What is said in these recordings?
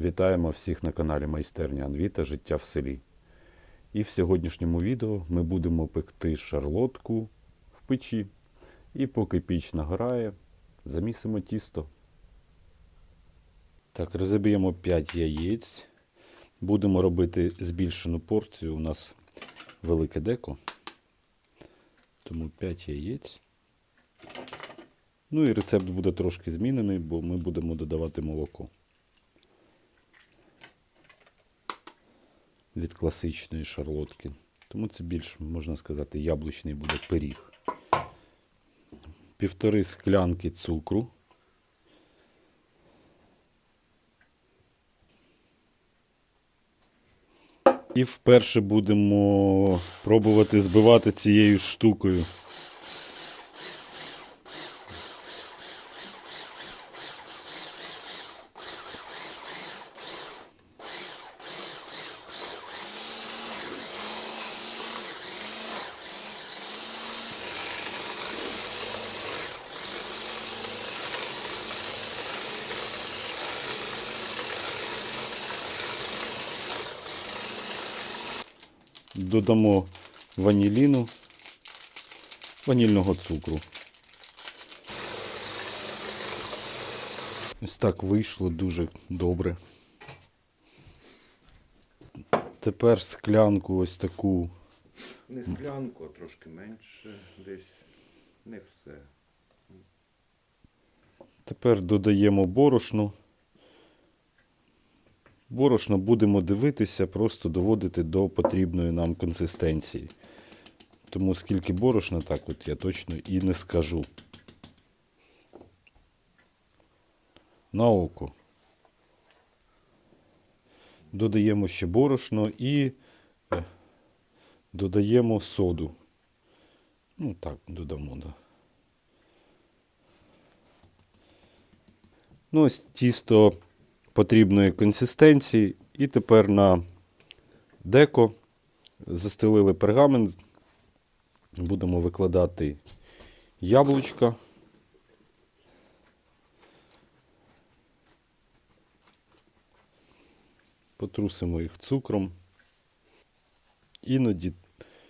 Вітаємо всіх на каналі Майстерня Анвіта Життя в селі. І в сьогоднішньому відео ми будемо пекти шарлотку в печі. І поки піч нагорає, замісимо тісто. Так, розіб'ємо 5 яєць. Будемо робити збільшену порцію. У нас велике деко. Тому 5 яєць. Ну і рецепт буде трошки змінений, бо ми будемо додавати молоко. Від класичної шарлотки. Тому це більш, можна сказати, яблучний буде пиріг. Півтори склянки цукру. І вперше будемо пробувати збивати цією штукою. Додамо ваніліну, ванільного цукру. Ось так вийшло дуже добре. Тепер склянку ось таку Не склянку, а трошки менше, десь не все. Тепер додаємо борошно. Борошно будемо дивитися, просто доводити до потрібної нам консистенції. Тому скільки борошна, так от я точно і не скажу. На око. Додаємо ще борошно і е, додаємо соду. Ну так, додамо, да. Ну, ось тісто потрібної консистенції. І тепер на деко застелили пергамент. Будемо викладати яблучка. Потрусимо їх цукром. Іноді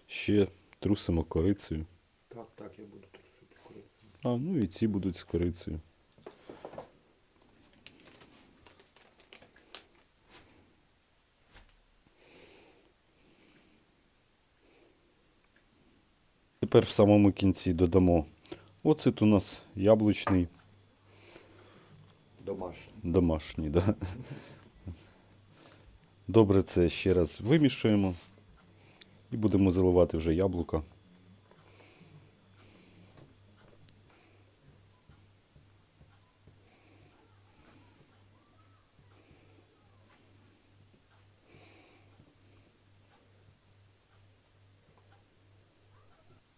ще трусимо корицею. Так, так, я буду трусити корицю. А, ну і ці будуть з корицею. Тепер в самому кінці додамо оцет у нас яблучний, Домашній. домашній. Да? Добре це ще раз вимішуємо і будемо заливати вже яблука.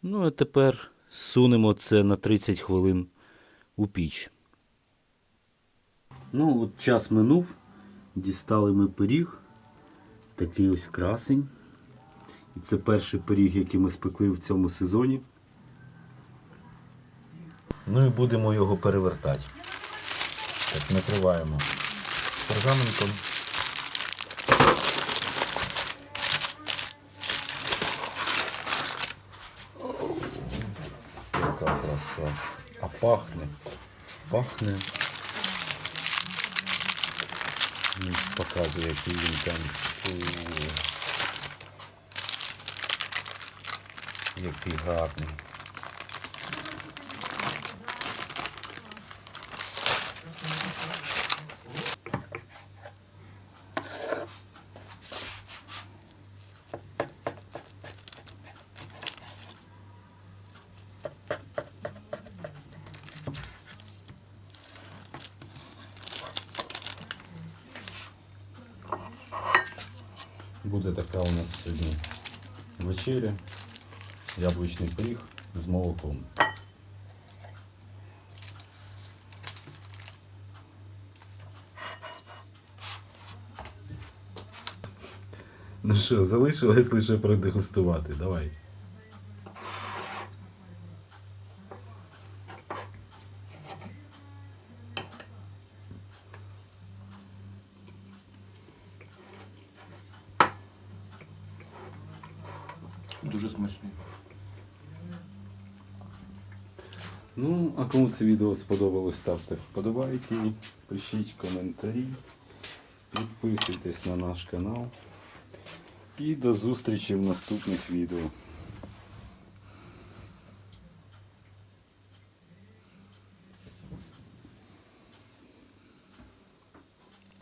Ну, а тепер сунемо це на 30 хвилин у піч. Ну, от час минув. Дістали ми пиріг. Такий ось красень. І це перший пиріг, який ми спекли в цьому сезоні. Ну і будемо його перевертати. Так, накриваємо пергаментом. Яка. А пахне. Пахне. Він показує, який він там. Який гарний. Буде така у нас сьогодні вечеря. Яблучний пиріг з молоком. Ну що, залишилось лише продегустувати. Давай. Дуже смачний. Ну, а кому це відео сподобалось, ставте вподобайки, пишіть коментарі, підписуйтесь на наш канал. І до зустрічі в наступних відео.